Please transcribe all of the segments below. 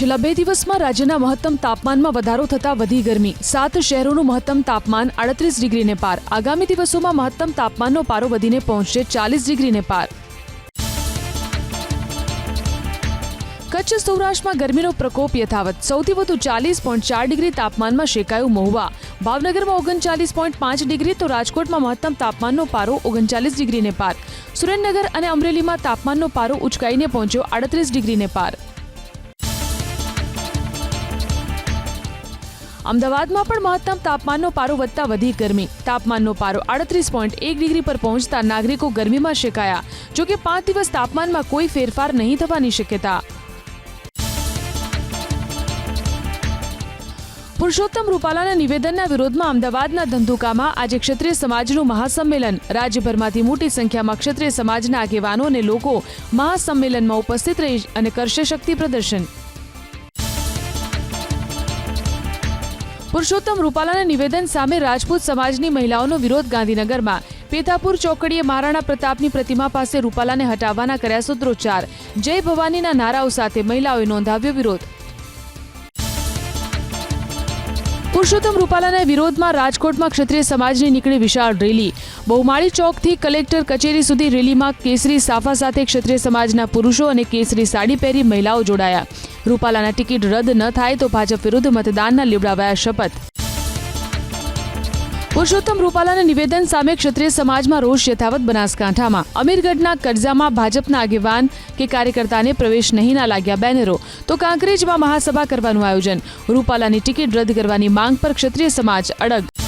છેલ્લા બે દિવસમાં રાજ્યના મહત્તમ તાપમાનમાં વધારો થતા વધી ગરમી. સાત શહેરોનું મહત્તમ તાપમાન આડત્રીસ ડિગ્રીને પાર. આગામી દિવસોમાં મહત્તમ તાપમાનનો પારો વધીને પહોંચશે ચાલીસ ડિગ્રીને પાર. કચ્છ સૌરાષ્ટ્રમાં ગરમીનો પ્રકોપ યથાવત. સૌથી વધુ ચાલીસ પોઈન્ટ ચાર ડિગ્રી તાપમાનમાં શેકાયું મહુવા. ભાવનગરમાં ઓગણચાલીસ પોઈન્ટ પાંચ ડિગ્રી તો રાજકોટમાં મહત્તમ તાપમાનનો પારો ઓગણચાલીસ ડિગ્રીને પાર. સુરેન્દ્રનગર અને અમરેલીમાં તાપમાનનો પારો ઉચકાઈને પહોંચ્યો આડત્રીસ ડિગ્રીને પાર. અમદાવાદમાં પણ મહત્તમ તાપમાનનો પારો વધતા વધી ગરમી. તાપમાનનો પારો આડત્રીસ પોઈન્ટ એક ડિગ્રી પર પહોંચતા નાગરિકો ગરમીમાં શેકાયા જોકે પાંચ દિવસ તાપમાનમાં કોઈ ફેરફાર નહીં થવાની શક્યતા. પુરુષોત્તમ રૂપાલાના નિવેદનના વિરોધમાં અમદાવાદના ધંધુકામાં આજે ક્ષત્રિય સમાજનું મહાસંમેલન. રાજ્યભરમાંથી મોટી સંખ્યામાં ક્ષત્રિય સમાજના આગેવાનો અને લોકો મહાસંમેલનમાં ઉપસ્થિત રહી અને કરશે શક્તિ પ્રદર્શન. પુરુષોત્તમ રૂપાલાના નિવેદન સામે રાજપૂત સમાજની મહિલાઓનો વિરોધ ગાંધીનગરમાં. પેથાપુર ચોકડીએ મહારાણા પ્રતાપની પ્રતિમા પાસે રૂપાલાને હટાવવાના કર્યા સૂત્રોચ્ચાર. જય ભવાનીના નારાઓ સાથે મહિલાઓએ નોંધાવ્યો વિરોધ. પુરુષોત્તમ રૂપાલાના વિરોધમાં રાજકોટમાં ક્ષત્રિય સમાજની નીકળી વિશાળ રેલી. બહુમાળી ચોકથી કલેક્ટર કચેરી સુધી રેલીમાં કેસરી સાફા સાથે ક્ષત્રિય સમાજના પુરુષો અને કેસરી સાડી પહેરી મહિલાઓ જોડાયા. રૂપાલાના ટિકિટ રદ ન થાય તો ભાજપ વિરુદ્ધ મતદાનના લીવડાવાયા શપથ. પુરુષોત્તમ રૂપાલાના નિવેદન સામે ક્ષત્રિય સમાજમાં રોષ યથાવત બનાસકાંઠામાં. અમીરગઢના કરજામાં ભાજપના આગેવાન કે કાર્યકર્તાને પ્રવેશ નહીં ના લાગ્યા બેનરો. તો કાંકરેજમાં મહાસભા કરવાનું આયોજન. રૂપાલાની ટિકિટ રદ કરવાની માંગ પર ક્ષત્રિય સમાજ અડગ.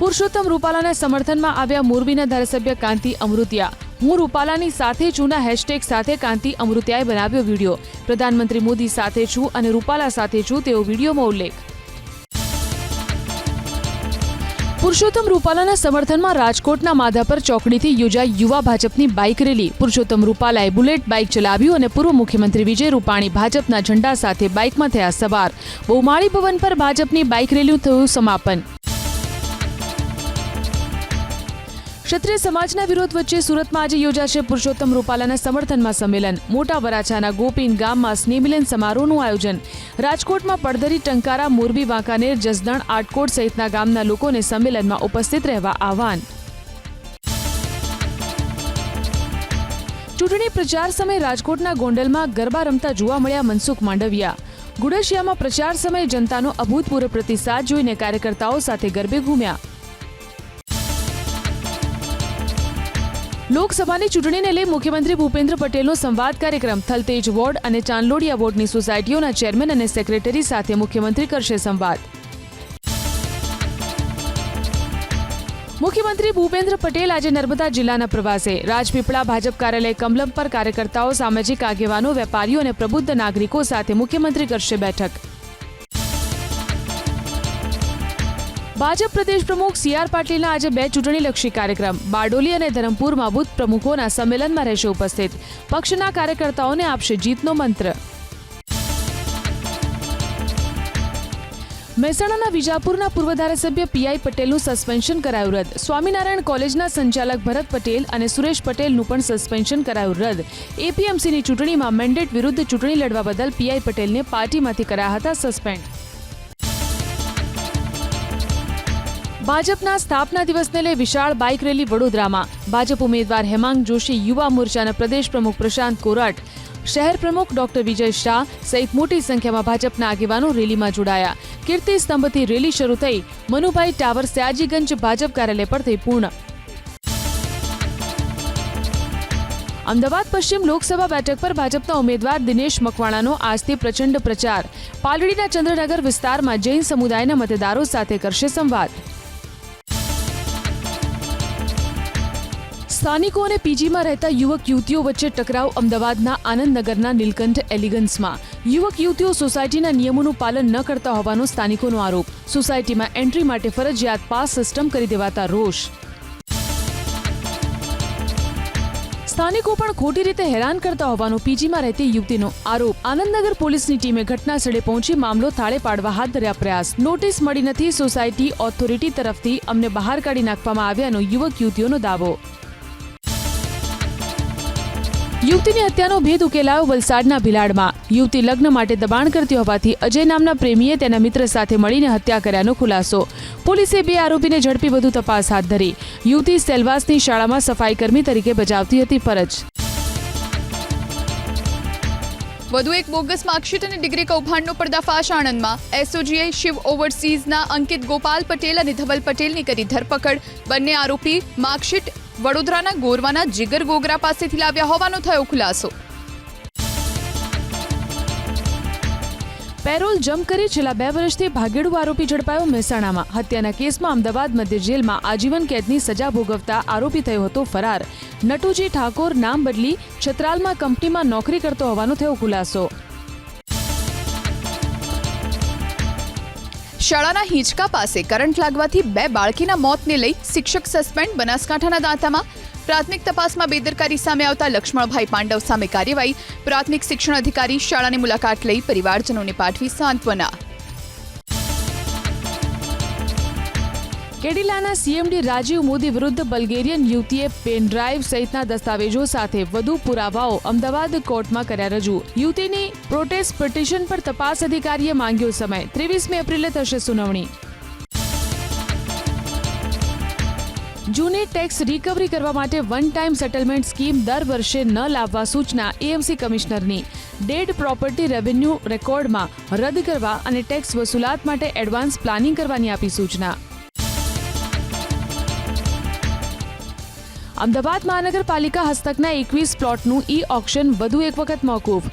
પુરુષોત્તમ રૂપાલાના સમર્થનમાં આવ્યા મોરબીના ધારાસભ્ય કાંતિ અમૃતિયા. હું રૂપાલાની સાથે છુંના હેશટેગ સાથે કાંતિ અમૃતિયાએ બનાવ્યો વીડિયો. પ્રધાનમંત્રી મોદી સાથે છું અને રૂપાલા સાથે છું તેવો વિડીયોમાં ઉલ્લેખ. પુરુષોત્તમ રૂપાલાના સમર્થનમાં રાજકોટના માધાપર ચોકડીથી યોજાઈ યુવા ભાજપની બાઇક રેલી. પુરુષોત્તમ રૂપાલાએ બુલેટ બાઇક ચલાવ્યું અને પૂર્વ મુખ્યમંત્રી વિજય રૂપાણી ભાજપના ઝંડા સાથે બાઇકમાં થયા સવાર. બહુમાળી ભવન પર ભાજપની બાઇક રેલીનું થયું સમાપન. ક્ષત્રિય સમાજના વિરોધ વચ્ચે સુરતમાં આજે યોજાશે પુરુષોત્તમ રૂપાલાના સમર્થનમાં સંમેલન. મોટા વરાછાના ગોપીન ગામમાં સ્નેહમિલન સમારોહનું આયોજન. રાજકોટમાં પડધરી, ટંકારા, મોરબી, વાંકાનેર, જસદણ, આટકોટ સહિતના ગામના લોકોને સંમેલનમાં ઉપસ્થિત રહેવા આહવાન. ચૂંટણી પ્રચાર સમયે રાજકોટના ગોંડલમાં ગરબા રમતા જોવા મળ્યા મનસુખ માંડવિયા. ગુડશિયામાં પ્રચાર સમયે જનતાનો અભૂતપૂર્વ પ્રતિસાદ જોઈને કાર્યકર્તાઓ સાથે ગરબે ઘૂમ્યા. લોકસભાની ચૂંટણીને લઈ મુખ્યમંત્રી ભૂપેન્દ્ર પટેલનો સંવાદ કાર્યક્રમ. થલતેજ વોર્ડ અને ચાંદલોડિયા વોર્ડની સોસાયટીઓના ચેરમેન અને સેક્રેટરી સાથે મુખ્યમંત્રી કરશે સંવાદ. મુખ્યમંત્રી ભૂપેન્દ્ર પટેલ આજે નર્મદા જિલ્લાના પ્રવાસે. રાજપીપળા ભાજપ કાર્યાલય કમલમ પર કાર્યકર્તાઓ સામાજિક આગેવાનો, વેપારીઓ અને પ્રબુદ્ધ નાગરિકો સાથે મુખ્યમંત્રી કરશે બેઠક. ભાજપ પ્રદેશ પ્રમુખ સી આર પાટીલના આજે બે ચૂંટણીલક્ષી કાર્યક્રમ. બારડોલી અને ધરમપુરમાં બુથ પ્રમુખોના સંમેલનમાં રહેશે ઉપસ્થિત. પક્ષના કાર્યકર્તાઓને આપશે જીતનો મંત્ર. મહેસાણાના વિજાપુરના પૂર્વ ધારાસભ્ય પીઆઈ પટેલનું સસ્પેન્શન કરાયું રદ. સ્વામિનારાયણ કોલેજના સંચાલક ભરત પટેલ અને સુરેશ પટેલનું પણ સસ્પેન્શન કરાયું રદ. એપીએમસીની ચૂંટણીમાં મેન્ડેટ વિરુદ્ધ ચૂંટણી લડવા બદલ પીઆઈ પટેલને પાર્ટીમાંથી કરાયા હતા સસ્પેન્ડ. ભાજપના સ્થાપના દિવસને લઈ વિશાળ બાઇક રેલી વડોદરામાં. ભાજપ ઉમેદવાર હેમાંગ જોશી, યુવા મોરચાના પ્રદેશ પ્રમુખ પ્રશાંત કોરાટ, શહેર પ્રમુખ ડોક્ટર વિજય શાહ સહિત મોટી સંખ્યામાં ભાજપના આગેવાનો રેલીમાં જોડાયા. કીર્તિ સ્તંભથી રેલી શરૂ થઈ. મનુભાઈ ટાવર સયાજીગંજ ભાજપ કાર્યાલય પર થઈ પૂર્ણ. અમદાવાદ પશ્ચિમ લોકસભા બેઠક પર ભાજપના ઉમેદવાર દિનેશ મકવાણાનો આજથી પ્રચંડ પ્રચાર. પાલડીના ચંદ્રનગર વિસ્તારમાં જૈન સમુદાયના મતદારો સાથે કરશે સંવાદ. સ્થાનિકો અને પીજીમાં રહેતા યુવક યુવતીઓ વચ્ચે ટકરાવ અમદાવાદના આનંદનગરના નીલકંઠ એલિગન્સમાં. યુવક યુવતીઓ સોસાયટીના નિયમોનું પાલન ન કરતા હોવાનો સ્થાનિકોનો આરોપ. સોસાયટીમાં એન્ટ્રી માટે ફરજિયાત પાસ સિસ્ટમ કરી દેવાતા રોષ. સ્થાનિકો પણ ખોટી રીતે હેરાન કરતા હોવાનો પીજીમાં રહેતી યુવતીનો આરોપ. આનંદનગર પોલીસની ટીમે ઘટના સ્થળે પહોંચી મામલો થાળે પાડવા હાથ ધર્યા પ્રયાસ. નોટિસ મળી નથી સોસાયટી ઓથોરિટી તરફથી અમને બહાર કાઢી નાખવામાં આવ્યાનો યુવક યુવતીઓનો દાવો. યુવતીની હત્યાનો ભેદ ઉકેલાયો વલસાડના ભિલાડમાં. યુવતી લગ્ન માટે દબાણ કરતી હોવાથી અજય નામના પ્રેમીએ તેના મિત્ર સાથે મળીને હત્યા કર્યાનો ખુલાસો. પોલીસે બે આરોપીને ઝડપી વધુ તપાસ હાથ ધરી. યુવતી સેલવાસની શાળામાં સફાઈકર્મી તરીકે બજાવતી હતી ફરજ. વધુ એક બોગસ માર્કશીટ અને ડિગ્રી કૌભાંડનો પર્દાફાશ આણંદમાં. એસઓજીએ શિવ ઓવરસીઝના અંકિત ગોપાલ પટેલ અને ધવલ પટેલની કરી ધરપકડ. બંને આરોપી માર્કશીટ વડોદરાના ગોરવાના જીગર ગોગરા પાસેથી લાવ્યા હોવાનો થયો ખુલાસો. પેરોલ જમ્પ કરી છેલ્લા બે વર્ષથી ભાગેડુ આરોપી ઝડપાયો મહેસાણામાં. હત્યાના કેસમાં અમદાવાદ મધ્ય જેલમાં આજીવન કેદની સજા ભોગવતા આરોપી થયો હતો ફરાર. નટુજી ઠાકોર નામ બદલી છત્રાલમાં કંપનીમાં નોકરી કરતો હોવાનો થયો ખુલાસો. શાળાના હિંચકા પાસે કરંટ લાગવાથી બે બાળકીના મોતને લઈ શિક્ષક સસ્પેન્ડ બનાસકાંઠાના દાંતામાં. પ્રાથમિક તપાસમાં બેદરકારી સામે આવતા લક્ષ્મણભાઈ પાંડવ સામે કાર્યવાહી. પ્રાથમિક શિક્ષણ અધિકારી શાળાની મુલાકાત લઈ પરિવારજનોને પાઠવી સાંત્વના. કેડિલાના સીએમડી રાજીવ મોદી વિરુદ્ધ બલ્ગેરિયન યુવતીએ પેન ડ્રાઈવ સહિતના દસ્તાવેજો સાથે વધુ પુરાવાઓ અમદાવાદ કોર્ટમાં કર્યા રજૂ. યુવતીની પ્રોટેસ્ટ પિટિશન પર તપાસ અધિકારીએ માંગ્યો સમય. ત્રેવીસમી એપ્રિલે થશે સુનાવણી. જૂની ટેક્સ રિકવરી કરવા માટે વન ટાઈમ સેટલમેન્ટ સ્કીમ દર વર્ષે ન લાવવા સૂચના એએમસી કમિશનરની. ડેડ પ્રોપર્ટી રેવન્યુ રેકોર્ડમાં રદ કરવા અને ટેક્સ વસૂલાત માટે એડવાન્સ પ્લાનિંગ કરવાની આપી સૂચના. અમદાવાદ મહાનગરપાલિકા હસ્તકના એકવીસ પ્લોટનું ઈ ઓક્શન વધુ એક વખત મોકૂફ.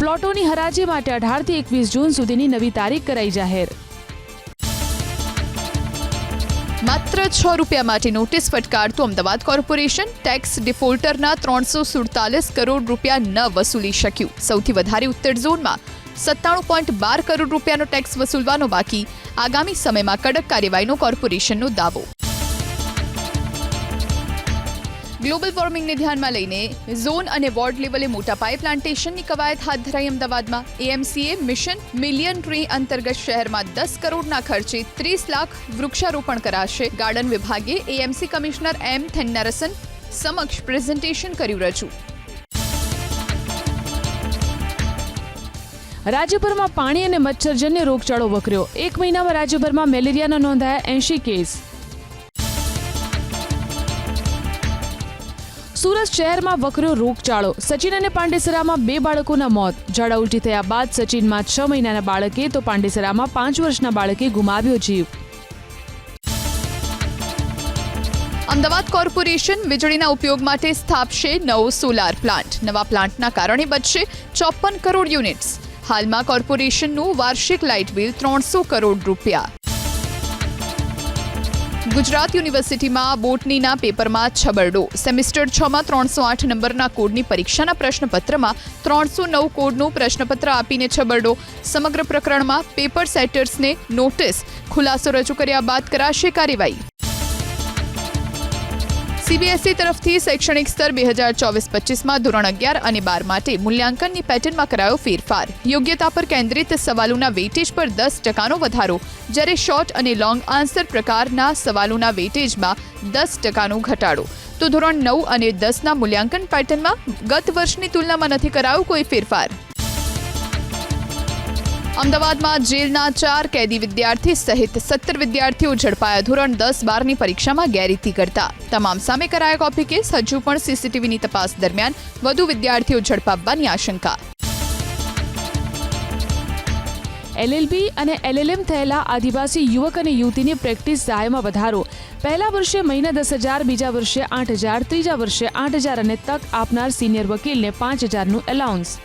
પ્લોટોની હરાજી માટે અઢારથી એકવીસ જૂન સુધીની નવી તારીખ કરાઈ જાહેર. માત્ર છ રૂપિયા માટે નોટિસ ફટકારતું અમદાવાદ કોર્પોરેશન ટેક્સ ડિફોલ્ટરના ત્રણસો સુડતાલીસ કરોડ રૂપિયા ન વસૂલી શક્યું. સૌથી વધારે ઉત્તર ઝોનમાં સત્તાણું પોઈન્ટ બાર કરોડ રૂપિયાનો ટેક્સ વસૂલવાનો બાકી. આગામી સમયમાં કડક કાર્યવાહીનો કોર્પોરેશનનો દાવો. ગ્લોબલ વોર્મિંગને ધ્યાનમાં લઈને ઝોન અને વોર્ડ લેવલે મોટા પાયે પ્લાન્ટેશનની કવાયત હાથ ધરાઈ અમદાવાદમાં. એએમસીએ મિશન મિલિયન ટ્રી અંતર્ગત શહેરમાં દસ કરોડના ખર્ચે ત્રીસ લાખ વૃક્ષારોપણ કરાશે. ગાર્ડન વિભાગે એએમસી કમિશનર એમ થેન્નારસન સમક્ષ પ્રેઝન્ટેશન કર્યું રજૂ. રાજ્યભરમાં પાણી અને મચ્છરજન્ય રોગચાળો વકર્યો. એક મહિનામાં રાજ્યભરમાં મેલેરિયાના નોંધાયા એંશી કેસ. સુરત શહેરમાં વકર્યો રોગચાળો. સચિન અને પાંડેસરામાં બે બાળકોના મોત. ઝાડા ઉલટી થયા બાદ સચિનમાં છ મહિનાના બાળકે, તો પાંડેસરામાં પાંચ વર્ષના બાળકે ગુમાવ્યો જીવ. અમદાવાદ કોર્પોરેશન વીજળીના ઉપયોગ માટે સ્થાપશે નવો સોલાર પ્લાન્ટ. નવા પ્લાન્ટના કારણે બચશે ચોપન કરોડ યુનિટ્સ. હાલમાં કોર્પોરેશનનું વાર્ષિક લાઇટ બિલ ત્રણસો કરોડ રૂપિયા. ગુજરાત યુનિવર્સિટીમાં બોટનીના પેપરમાં છબરડો. સેમિસ્ટર છમાં ત્રણસો આઠ નંબરના કોડની પરીક્ષાના પ્રશ્નપત્રમાં ત્રણસો નવ કોડનું પ્રશ્નપત્ર આપીને છબરડો. સમગ્ર પ્રકરણમાં પેપર સેટર્સને નોટિસ. ખુલાસો રજૂ કર્યા બાદ કરાશે કાર્યવાહી. સીબીએસઈ તરફથી શૈક્ષણિક સ્તર બે હજાર ચોવીસ પચીસમાં ધોરણ અગિયાર અને બાર માટે મૂલ્યાંકનની પેટર્નમાં કરાયો ફેરફાર. યોગ્યતા પર કેન્દ્રિત સવાલોના વેટેજ પર દસ ટકાનો વધારો. જ્યારે શોર્ટ અને લોંગ આન્સર પ્રકારના સવાલોના વેટેજમાં દસ ટકાનો ઘટાડો. તો ધોરણ નવ અને દસના મૂલ્યાંકન પેટર્નમાં ગત વર્ષની તુલનામાં નથી કરાયો કોઈ ફેરફાર. અમદાવાદમાં જેલના ચાર કેદી વિદ્યાર્થી સહિત સત્તર વિદ્યાર્થીઓ ઝડપાયા ધોરણ દસ બારની પરીક્ષામાં ગેરરીતિ કરતા. તમામ સામે કરાયા કોપી કેસ હજુ પણ સીસીટીવીની તપાસ દરમિયાન વધુ વિદ્યાર્થીઓ ઝડપાવવાની આશંકા. એલએલબી અને એલએલએમ થયેલા આદિવાસી યુવક અને યુવતીની પ્રેક્ટિસ સહાયમાં વધારો. પહેલા વર્ષે મહિના દસ હજાર, બીજા વર્ષે આઠ હજાર, ત્રીજા વર્ષે આઠ હજાર અને તક આપનાર સિનિયર વકીલને પાંચ હજારનું એલાઉન્સ.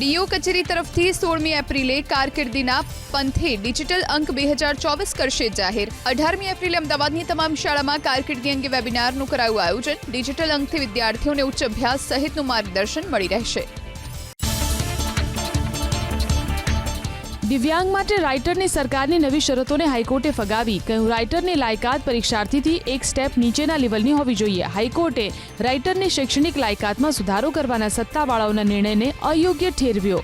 ડીઓ કચેરી તરફથી સોળમી એપ્રિલે કારકિર્દીના પંથે ડિજિટલ અંક બે હજાર ચોવીસ કરશે જાહેર. અઢારમી એપ્રિલે અમદાવાદની તમામ શાળામાં કારકિર્દી અંગે વેબિનારનું કરાયું આયોજન. ડિજિટલ અંકથી વિદ્યાર્થીઓને ઉચ્ચ અભ્યાસ સહિતનું માર્ગદર્શન મળી રહેશે. દિવ્યાંગ માટે રાઇટરની સરકારની નવી શરતોને હાઈકોર્ટે ફગાવી. કહ્યું, રાઇટરની લાયકાત પરીક્ષાર્થીથી એક સ્ટેપ નીચેના લેવલની હોવી જોઈએ. હાઈકોર્ટે રાઇટરની શૈક્ષણિક લાયકાતમાં સુધારો કરવાના સત્તાવાળાઓના નિર્ણયને અયોગ્ય ઠેરવ્યો.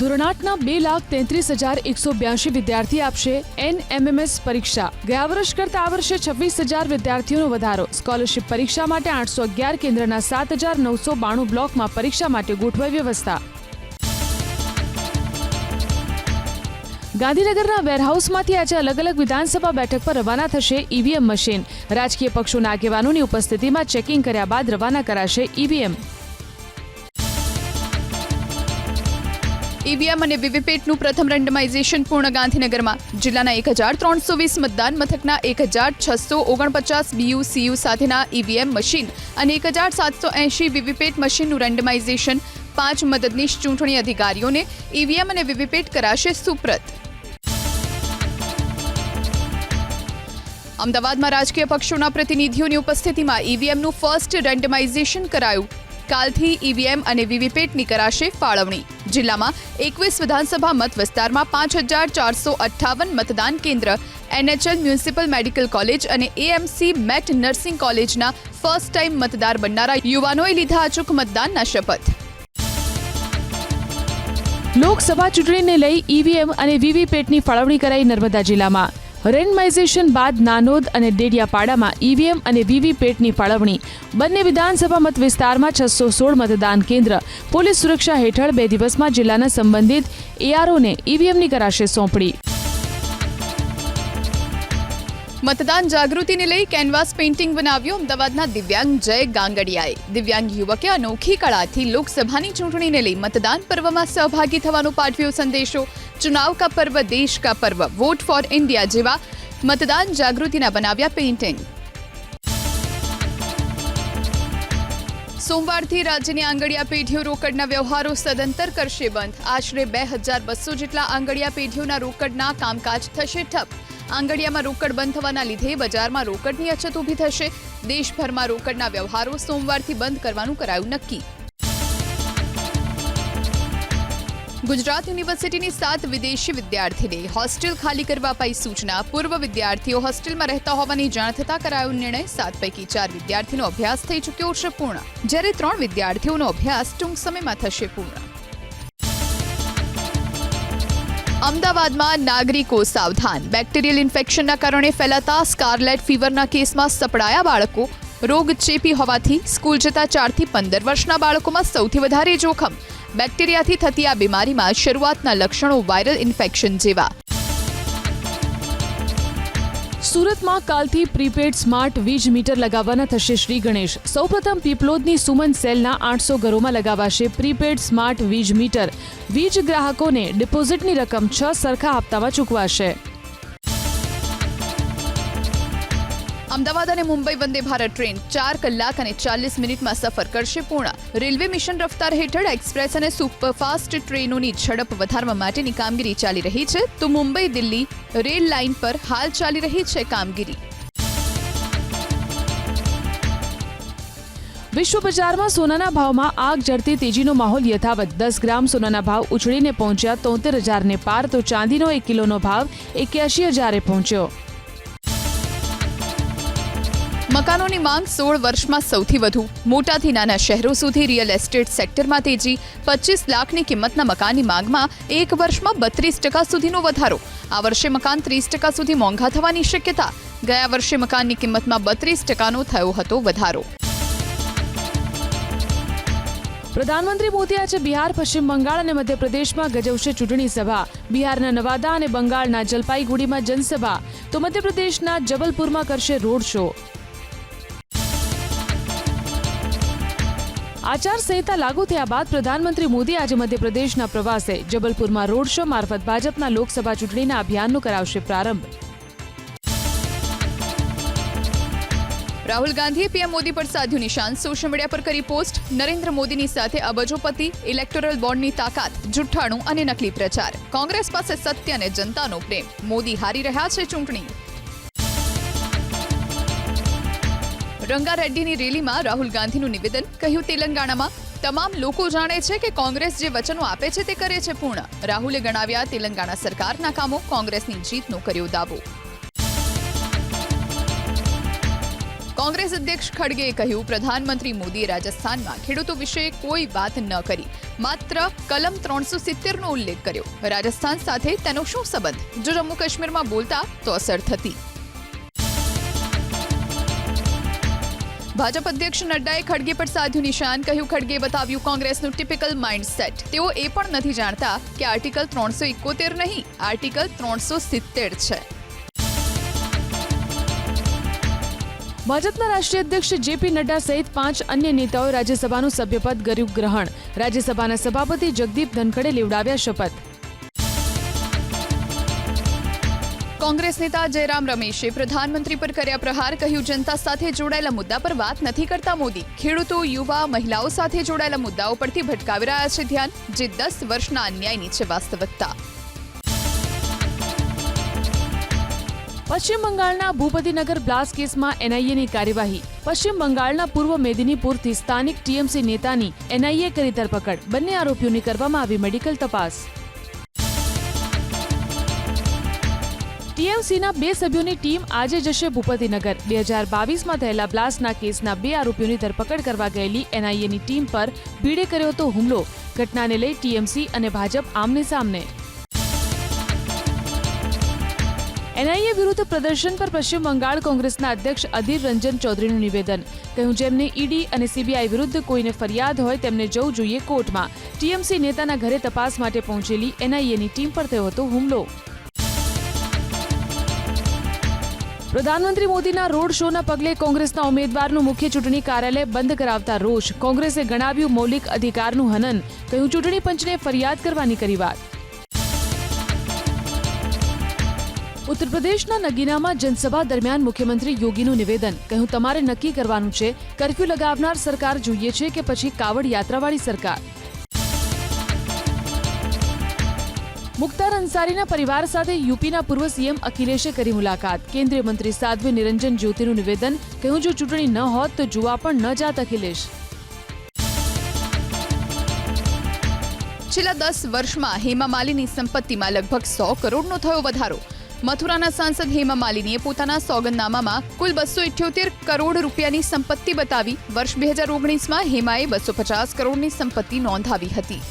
ધોરણ બે લાખ તેત્રીસ હજાર એકસો બ્યાસી વિદ્યાર્થી આપશે એનએમએમએસ પરીક્ષા. ગયા વર્ષ કરતા આ વર્ષે છવ્વીસ હજાર વિદ્યાર્થીઓનો વધારો. સ્કોલરશિપ પરીક્ષા માટે આઠસો અગિયાર કેન્દ્રના સાત હજાર નવસો બાણું બ્લોકમાં પરીક્ષા માટે ગોઠવાઈ વ્યવસ્થા. ગાંધીનગરના વેરહાઉસમાંથી આજે અલગ અલગ વિધાનસભા બેઠક પર રવાના થશે ઈવીએમ મશીન. રાજકીય પક્ષોના આગેવાનોની ઉપસ્થિતિમાં ચેકિંગ કર્યા બાદ રવાના કરાશે ઈવીએમ. ઈવીએમ અને વીવીપેટનું પ્રથમ રેન્ડમાઇઝેશન પૂર્ણ ગાંધીનગરમાં. જિલ્લાના એક હજાર ત્રણસો વીસ મતદાન મથકના એક હજાર છસો ઓગણપચાસ બીયુ, સીયુ સાથેના ઈવીએમ મશીન અને એક હજાર સાતસો એંશી વીવીપેટ મશીનનું રેન્ડમાઇઝેશન પાંચ મદદનીશ ચૂંટણી અધિકારીઓને ઈવીએમ અને વીવીપેટ કરાશે સુપ્રત. અમદાવાદમાં રાજકીય પક્ષોના પ્રતિનિધિઓની ઉપસ્થિતિમાં ઈવીએમનું ફર્સ્ટ રેન્ડમાઇઝેશન કરાયું. કાલથી ઈવીએમ અને વીવીપેટની કરાશે ફાળવણી. જિલ્લામાં એકવીસ વિધાનસભા મત વિસ્તારમાં પાંચ હજાર ચારસો અઠ્ઠાવન મતદાન કેન્દ્ર, એનએચએલ મ્યુનિસિપલ મેડિકલ કોલેજ અને એએમસી મેટ નર્સિંગ કોલેજના ફર્સ્ટ ટાઈમ મતદાર બનનારા યુવાનોએ લીધા અચૂક મતદાનના શપથ. લોકસભા ચૂંટણીને લઈ ઈવીએમ અને વીવીપેટની ફાળવણી કરાઈ નર્મદા જિલ્લામાં. રેન્ડમાઇઝેશન બાદ નાનોદ અને ડેડિયાપાડામાં ઈવીએમ અને વીવીપેટની ફાળવણી. બંને વિધાનસભા મત વિસ્તારમાં છસો સોળ મતદાન કેન્દ્ર. પોલીસ સુરક્ષા હેઠળ બે દિવસમાં જિલ્લાના સંબંધિત એઆરઓને ઈવીએમની કરાશે સોંપણી. મતદાન જાગૃતિને લઈ કેનવાસ પેઇન્ટિંગ બનાવ્યું. અમદાવાદના દિવ્યાંગ જય ગાંગડિયાએ. દિવ્યાંગ યુવકે અનોખી કળાથી લોકસભાની ચૂંટણીને લઈ મતદાન પર્વમાં સહભાગી થવાનો પાઠવ્યો સંદેશો. ચુનાવ કા પર્વ, દેશ કા પર્વ, વોટ ફોર ઇન્ડિયા જેવા મતદાન જાગૃતિના બનાવ્યા પેઇન્ટિંગ. સોમવારથી રાજ્યની આંગડિયા પેઢીઓ રોકડના વ્યવહારો સદંતર કરશે બંધ. આશરે બે હજાર બસો જેટલા આંગડિયા પેઢીઓના રોકડના કામકાજ થશે ઠપ. આંગડિયામાં રોકડ બંધ થવાના લીધે બજારમાં રોકડની અછત ઊભી થશે. દેશભરમાં રોકડના વ્યવહારો સોમવારથી બંધ કરવાનું કરાયું નક્કી. ગુજરાત યુનિવર્સિટીની સાત વિદેશી વિદ્યાર્થીને હોસ્ટેલ ખાલી કરવા અપાઈ સૂચના. પૂર્વ વિદ્યાર્થીઓ હોસ્ટેલમાં રહેતા હોવાની જાણ થતાં કરાયો નિર્ણય. સાત પૈકી ચાર વિદ્યાર્થીનો અભ્યાસ થઈ ચૂક્યો છે પૂર્ણ. જ્યારે ત્રણ વિદ્યાર્થીઓનો અભ્યાસ ટૂંક સમયમાં થશે પૂર્ણ. અમદાવાદમાં નાગરિકો સાવધાન. બેક્ટેરિયલ ઇન્ફેક્શનના કારણે ફેલાતા સ્કારલેટ ફીવરના કેસમાં સપડાયા બાળકો રોગ ચેપી હોવાથી સ્કૂલ જતા ચારથી પંદર વર્ષના બાળકોમાં સૌથી વધારે જોખમ. બેક્ટેરિયાથી થતી આ બીમારીમાં શરૂઆતના લક્ષણો વાયરલ ઇન્ફેક્શન જેવા. સુરતમાં કાલથી પ્રીપેડ સ્માર્ટ વીજ મીટર લગાવવાના થશે શ્રી ગણેશ. સૌપ્રથમ પીપલોદની સુમન સેલના આઠસો ઘરોમાં લગાવાશે પ્રીપેડ સ્માર્ટ વીજ મીટર. વીજ ગ્રાહકોને ડિપોઝિટની રકમ છ સરખા હપ્તામાં ચૂકવાશે. અમદાવાદ અને મુંબઈ વંદે ભારત ટ્રેન ચાર કલાક અને ચાલીસ મિનિટમાં સફર કરશે પૂર્ણ. રેલવે મિશન રફતાર હેઠળ એક્સપ્રેસ અને સુપરફાસ્ટ ટ્રેનોની ઝડપ વધારવા માટેની કામગીરી ચાલી રહી છે. તો મુંબઈ, દિલ્હી રેલ લાઇન પર હાલ ચાલી રહી છે કામગીરી. વિશ્વ બજારમાં સોનાના ભાવમાં આગ જડતી તેજીનો માહોલ યથાવત. દસ ગ્રામ સોનાના ભાવ ઉછળીને પહોંચ્યા તોતેર હજારને પાર, તો ચાંદીનો એક કિલોનો ભાવ એક્યાસી હજારે પહોંચ્યો. મકાનોની માંગ સોળ વર્ષમાં સૌથી વધુ. મોટાથી નાના શહેરો સુધી રિયલ એસ્ટેટ સેક્ટરમાં તેજી. પચીસ લાખની કિંમતના મકાનની માંગમાં એક વર્ષમાં બત્રીસ ટકા સુધીનો વધારો. આ વર્ષે મકાન ત્રીસ ટકા સુધી મોંઘા થવાની શક્યતા. ગયા વર્ષે મકાનની કિંમતમાં બત્રીસ ટકાનો થયો હતો વધારો. પ્રધાનમંત્રી મોદી આજે બિહાર, પશ્ચિમ બંગાળ અને મધ્યપ્રદેશમાં ગજવશે ચૂંટણી સભા. બિહારના નવાદા અને બંગાળના જલપાઈગુડીમાં જનસભા. તો મધ્યપ્રદેશના જબલપુરમાં કરશે રોડ શો. આચારસંહિતા લાગુ થયા બાદ પ્રધાનમંત્રી મોદી આજે મધ્યપ્રદેશના પ્રવાસે. જબલપુરમાં રોડ શો મારફત ભાજપના લોકસભા ચૂંટણીના અભિયાનનો કરાવશે પ્રારંભ. રાહુલ ગાંધીએ પીએમ મોદી પર સાધ્યું નિશાન. સોશિયલ મીડિયા પર કરી પોસ્ટ. નરેન્દ્ર મોદીની સાથે અબજોપતિ ઇલેક્ટોરલ બોન્ડની તાકાત, જુઠ્ઠાણું અને નકલી પ્રચાર. કોંગ્રેસ પાસે સત્ય અને જનતાનો પ્રેમ. મોદી હારી રહ્યા છે ચૂંટણી. રંગારેડ્ડીની રેલીમાં રાહુલ ગાંધીનું નિવેદન, કહ્યું તેલંગાણામાં, તમામ લોકો જાણે છે કે કોંગ્રેસ જે વચનો આપે છે તે કરે છે પૂર્ણ. રાહુલે ગણાવ્યા, તેલંગાણા સરકારના કામો કોંગ્રેસની જીતનો કર્યો દાવો. કોંગ્રેસ અધ્યક્ષ ખડગેએ કહ્યું, પ્રધાનમંત્રી મોદીએ રાજસ્થાનમાં ખેડૂતો વિશે કોઈ વાત ન કરી, માત્ર કલમ ત્રણસો સિત્તેરનો ઉલ્લેખ કર્યો. રાજસ્થાન સાથે તેનો શું સંબંધ? જો જમ્મુ કાશ્મીરમાં બોલતા તો અસર થતી. ભાજપ અધ્યક્ષ નડ્ડાએ ખડગે પર સાધ્યું નિશાન, કહ્યું ખડગે બતાવ્યું કોંગ્રેસનું ટિપિકલ માઇન્ડસેટ તેઓ એ પણ નથી જાણતા કે આર્ટિકલ ત્રણસો ઇકોતેર નહીં આર્ટિકલ ત્રણસો સિત્તેર છે. ભાજપના રાષ્ટ્રીય અધ્યક્ષ જેપી નડ્ડા સહિત પાંચ અન્ય નેતાઓએ રાજ્યસભાનું સભ્યપદ કર્યું ગ્રહણ. રાજ્યસભાના સભાપતિ જગદીપ ધનખડે લેવડાવ્યા શપથ. કોંગ્રેસ નેતા જયરામ રમેશે પ્રધાનમંત્રી પર કર્યા પ્રહાર, કહ્યું, જનતા સાથે જોડાયેલા મુદ્દા પર વાત નથી કરતા મોદી. ખેડૂતો, યુવા, મહિલાઓ સાથે જોડાયેલા મુદ્દાઓ પરથી ભટકાવી રહ્યા છે ધ્યાન, જે દસ વર્ષના અન્યાયની છે વાસ્તવિકતા. પશ્ચિમ બંગાળના ભૂપતિનગર બ્લાસ્ટ કેસમાં એનઆઈએની કાર્યવાહી. પશ્ચિમ બંગાળના પૂર્વ મેદિનીપુરથી સ્થાનિક ટીએમસી નેતાની એનઆઈએ કરી ધરપકડ. બંને આરોપીઓની કરવામાં આવી મેડિકલ તપાસ. ટીએમસીના બે સભ્યોની ટીમ આજે જશે ભૂપતિનગર બે હજાર બાવીસમાં થયેલા બ્લાસ્ટના કેસના બે આરોપીઓની ધરપકડ કરવા ગયેલી એનઆઈએની ટીમ પર ભીડે કર્યો હતો હુમલો. ઘટનાને લઈ ટીએમસી અને ભાજપ આમને સામને. એનઆઈએ વિરુદ્ધ પ્રદર્શન પર પશ્ચિમ બંગાળ કોંગ્રેસના અધ્યક્ષ અધીર રંજન ચૌધરીનું નિવેદન. કહ્યું, જેમને ઈડી અને સીબીઆઈ વિરુદ્ધ કોઈને ફરિયાદ હોય તેમને જવું જોઈએ કોર્ટમાં. ટીએમસી નેતાના ઘરે તપાસ માટે પહોંચેલી એનઆઈએની ટીમ પર થયો હતો હુમલો. પ્રધાનમંત્રી મોદીના રોડ શોના પગલે કોંગ્રેસના ઉમેદવારનું મુખ્ય ચૂંટણી કાર્યાલય બંધ કરાવતા રોષ. કોંગ્રેસે ગણાવ્યું મૌલિક અધિકારનું હનન. કહ્યું, ચૂંટણી પંચને ફરિયાદ કરવાની કરી વાત. ઉત્તર પ્રદેશના નગીનામાં જનસભા દરમિયાન મુખ્યમંત્રી યોગીનું નિવેદન. કહ્યું, તમારે નક્કી કરવાનું છે, કર્ફ્યુ લગાવનાર સરકાર જોઈએ છે કે પછી કાવડ યાત્રાવાળી સરકાર. મુખ્તાર અંસારીના પરિવાર સાથે યુપીના પૂર્વ સીએમ અખિલેશે કરી મુલાકાત. કેન્દ્રીય મંત્રી સાધ્વી નિરંજન જ્યોતિનું નિવેદન, કહ્યું જો ચૂંટણી ન હોત તો જોવા પણ ન જાત અખિલેશ. છેલ્લા દસ વર્ષમાં હેમા માલિની સંપત્તિમાં લગભગ સો કરોડનો થયો વધારો. મથુરાના સાંસદ હેમા માલિનીએ પોતાના સોગંદનામામાં કુલ બસો ઇઠ્યોતેર કરોડ રૂપિયાની સંપત્તિ બતાવી. વર્ષ બે હજાર ઓગણીસમાં હેમાએ બસો પચાસ કરોડની સંપત્તિ નોંધાવી હતી.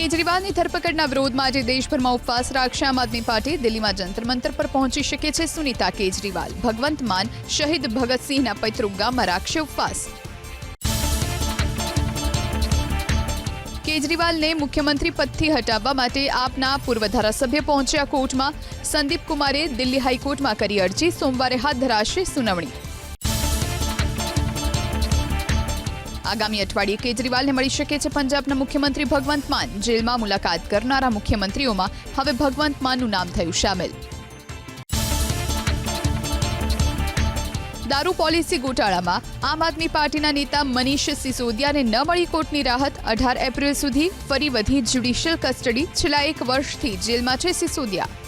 કેજરીવાલની ધરપકડના વિરોધમાં આજે દેશભરમાં ઉપવાસ રાખશે આમ આદમી પાર્ટી દિલ્હીમાં જંતર મંતર પર પહોંચી શકે છે સુનીતા કેજરીવાલ. ભગવંત માન, શહીદ ભગતસિંહના પૈતૃક ગામમાં રાખશે ઉપવાસ. કેજરીવાલને મુખ્યમંત્રી પદથી હટાવવા માટે આપના પૂર્વ ધારાસભ્ય પહોંચ્યા કોર્ટમાં. સંદીપ કુમારે દિલ્હી હાઈકોર્ટમાં કરી અરજી. સોમવારે હાથ ધરાશે સુનાવણી. આગામી અઠવાડિયે કેજરીવાલને મળી શકે છે પંજાબના મુખ્યમંત્રી ભગવંત માન. જેલમાં મુલાકાત કરનારા મુખ્યમંત્રીઓમાં હવે ભગવંત માનનું નામ થયું સામેલ દારૂ પોલિસી ગોટાળામાં આમ આદમી પાર્ટીના નેતા મનીષ સિસોદિયાને ન મળી કોર્ટની રાહત અઢાર એપ્રિલ સુધી ફરી વધી જ્યુડિશિયલ કસ્ટડી. છેલ્લા એક વર્ષથી જેલમાં છે સિસોદિયા.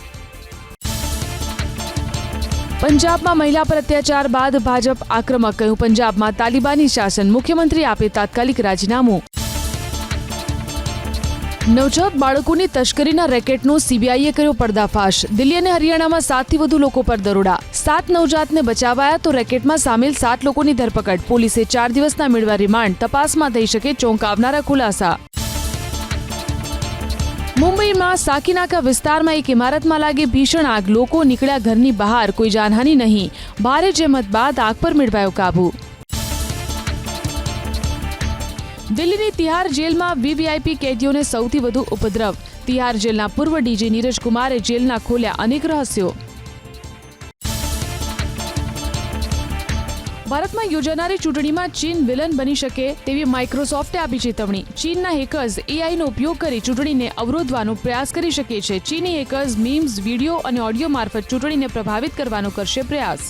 પંજાબમાં મહિલા પર અત્યાચાર બાદ ભાજપ આક્રમક કહ્યું. પંજાબમાં તાલિબાની શાસન. મુખ્યમંત્રી આપે તાત્કાલિક રાજીનામું. નવજાત બાળકોની તસ્કરીના રેકેટનો સીબીઆઈએ કર્યો પર્દાફાશ. દિલ્હી અને હરિયાણામાં સાતથી વધુ લોકો પર દરોડા. સાત નવજાતને બચાવાયા તો રેકેટમાં સામેલ સાત લોકોની ધરપકડ. પોલીસે ચાર દિવસના મેળવા રિમાન્ડ. તપાસમાં થઈ શકે ચોંકાવનારા ખુલાસા. મુંબઈમાં સાકીનાકા વિસ્તારમાં એક ઇમારતમાં લાગી ભીષણ આગ. લોકો નીકળ્યા ઘરની બહાર. કોઈ જાનહાની નહીં. ભારે જેમત બાદ આગ પર મેળવાયો કાબુ. દિલ્હીની તિહાર જેલમાં વીવીઆઈપી કેદીઓને સૌથી વધુ ઉપદ્રવ. તિહાર જેલના પૂર્વ ડીજી નીરજ કુમારે જેલના ખોલ્યા અનેક રહસ્યો. ભારતમાં યોજાનારી ચૂંટણીમાં ચીન વિલન બની શકે તેવી માઇક્રોસોફ્ટે આપી ચેતવણી ચીનના હેકર્સ એઆઈનો ઉપયોગ કરી ચૂંટણીને અવરોધવાનો પ્રયાસ કરી શકે છે. ચીની હેકર્સ મીમ્સ વીડિયો અને ઓડિયો મારફત ચૂંટણીને પ્રભાવિત કરવાનો કરશે પ્રયાસ.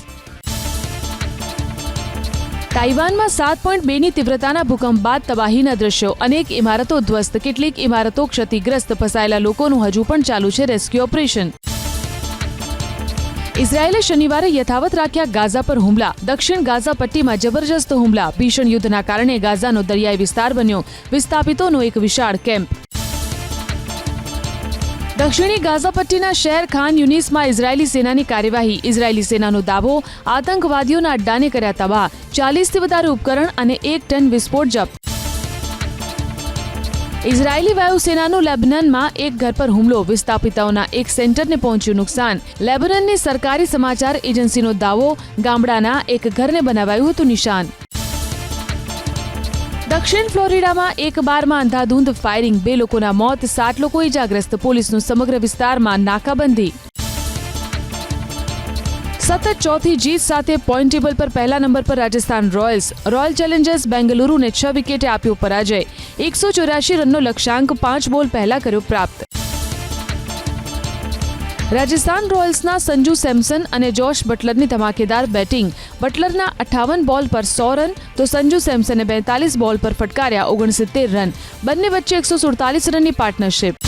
તાઇવાનમાં સાત પોઈન્ટ બેની તીવ્રતાના ભૂકંપ બાદ તબાહીના દ્રશ્યો. અનેક ઇમારતો ધ્વસ્ત. કેટલીક ઇમારતો ક્ષતિગ્રસ્ત. ફસાયેલા લોકોનું હજુ પણ ચાલુ છે રેસ્ક્યુ ઓપરેશન. ઇઝરાયેલે શનિવારે યથાવત રાખ્યા ગાઝા પર હુમલા. દક્ષિણ ગાઝા પટ્ટીમાં જબરજસ્ત હુમલા. ભીષણ યુદ્ધના કારણે ગાઝાનો દરિયાઈ વિસ્તાર બન્યો. વિસ્થાપિતોનો એક વિશાળ કેમ્પ. દક્ષિણી ગાઝા પટ્ટીના શહેર ખાન યુનિસમાં ઇઝરાયેલી સેનાની કાર્યવાહી. ઇઝરાયેલી સેનાનો દાવો, આતંકવાદીઓના અડ્ડાને કર્યા તબાહ. ચાલીસથી વધારે ઉપકરણ અને એક ટન વિસ્ફોટ જપ્ત ઇઝરાયેલી વાયુસેનાનું લેબનનમાં એક ઘર પર હુમલો. વિસ્થાપિતાઓના એક સેન્ટરને પહોંચ્યું નુકસાન. લેબનનની સરકારી સમાચાર એજન્સીનો દાવો, ગામડાના એક ઘરને બનાવાયું હતું નિશાન. દક્ષિણ ફ્લોરિડામાં એક બારમાં અંધાધૂંધ ફાયરિંગ. બે લોકોના મોત, સાત લોકો ઇજાગ્રસ્ત. પોલીસનું સમગ્ર વિસ્તારમાં નાકાબંધી. સતત ચોથી જીત સાથે પોઈન્ટ ટેબલ પર પહેલા નંબર પર રાજસ્થાન રોયલ્સ રોયલ ચેલેન્જર્સ બેંગલુરુને છ વિકેટે આપ્યો પરાજય. એકસો ચોરાશી રનનો લક્ષ્યાંક પાંચ બોલ પહેલા કર્યો પ્રાપ્ત. રાજસ્થાન રોયલ્સના સંજુ સેમસન અને જોશ બટલરની ધમાકેદાર બેટિંગ. બટલરના અઠાવન બોલ પર સો રન, તો સંજુ સેમસને બેતાલીસ બોલ પર ફટકાર્યા ઓગણસિત્તેર રન. બંને વચ્ચે એકસો સુડતાલીસ રનની પાર્ટનરશિપ